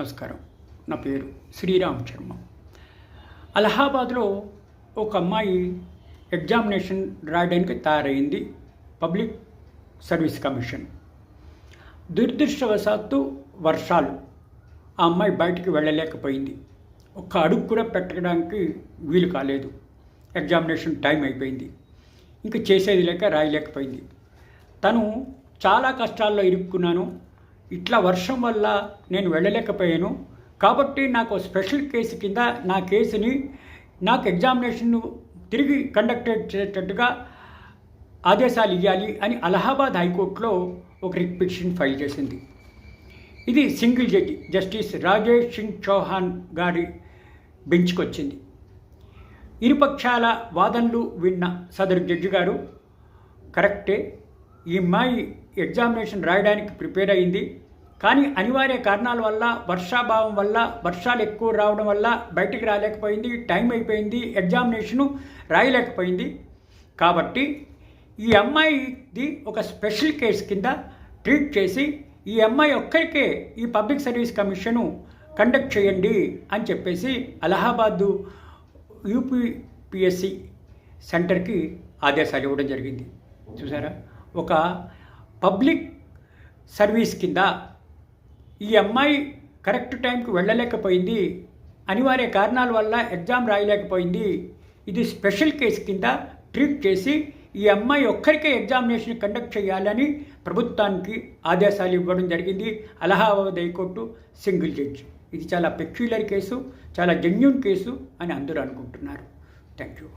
నమస్కారం. నా పేరు శ్రీరామ్ శర్మ. అలహాబాద్లో ఒక అమ్మాయి ఎగ్జామినేషన్ రాయడానికి తయారైంది పబ్లిక్ సర్వీస్ కమిషన్. దురదృష్టవశాత్తు వర్షాలు. ఆ అమ్మాయి బయటికి వెళ్ళలేకపోయింది. ఒక్క అడుగు కూడా పెట్టడానికి వీలు కాలేదు. ఎగ్జామినేషన్ టైం అయిపోయింది. ఇంక చేసేది లేక రాయలేకపోయింది. తను చాలా కష్టాల్లో ఇరుక్కున్నాను. ఇట్లా వర్షం వల్ల నేను వెళ్ళలేకపోయాను. కాబట్టి నాకు స్పెషల్ కేసు కింద నా కేసుని నాకు ఎగ్జామినేషన్ తిరిగి కండక్ట్ చేసేటట్టుగా ఆదేశాలు ఇవ్వాలి అని అలహాబాద్ హైకోర్టులో ఒక రిపిటిషన్ ఫైల్ చేసింది. ఇది single judge justice Rajesh Singh Chauhan గారి బెంచ్కి వచ్చింది ఇరుపక్షాల వాదనలు విన్న సదరు జడ్జి గారు కరెక్టే ఈ అమ్మాయి ఎగ్జామినేషన్ రాయడానికి ప్రిపేర్ అయింది. కానీ అనివార్య కారణాల వల్ల వర్షాభావం వల్ల వర్షాలు ఎక్కువ రావడం వల్ల బయటికి రాలేకపోయింది టైం అయిపోయింది ఎగ్జామినేషను రాయలేకపోయింది. కాబట్టి ఈ అమ్మాయిది ఒక స్పెషల్ కేసు కింద ట్రీట్ చేసి ఈ అమ్మాయి ఒక్కరికే ఈ పబ్లిక్ సర్వీస్ కమిషను కండక్ట్ చేయండి అని చెప్పేసి అలహాబాదు యూపీపీఎస్సి సెంటర్కి ఆదేశాలు ఇవ్వడం జరిగింది. చూసారా? ఒక పబ్లిక్ సర్వీస్ కింద ఈ అమ్మాయి కరెక్ట్ టైంకి వెళ్ళలేకపోయింది అనివార్య కారణాల వల్ల ఎగ్జామ్ రాయలేకపోయింది. ఇది స్పెషల్ కేసు కింద ట్రీట్ చేసి ఈ అమ్మాయి ఒక్కరికే ఎగ్జామినేషన్ కండక్ట్ చేయాలని ప్రభుత్వానికి ఆదేశాలు ఇవ్వడం జరిగింది. Allahabad high court single judge. ఇది చాలా పెక్యులర్ కేసు చాలా జెన్యున్ కేసు అని అందరూ అనుకుంటున్నారు. Thank you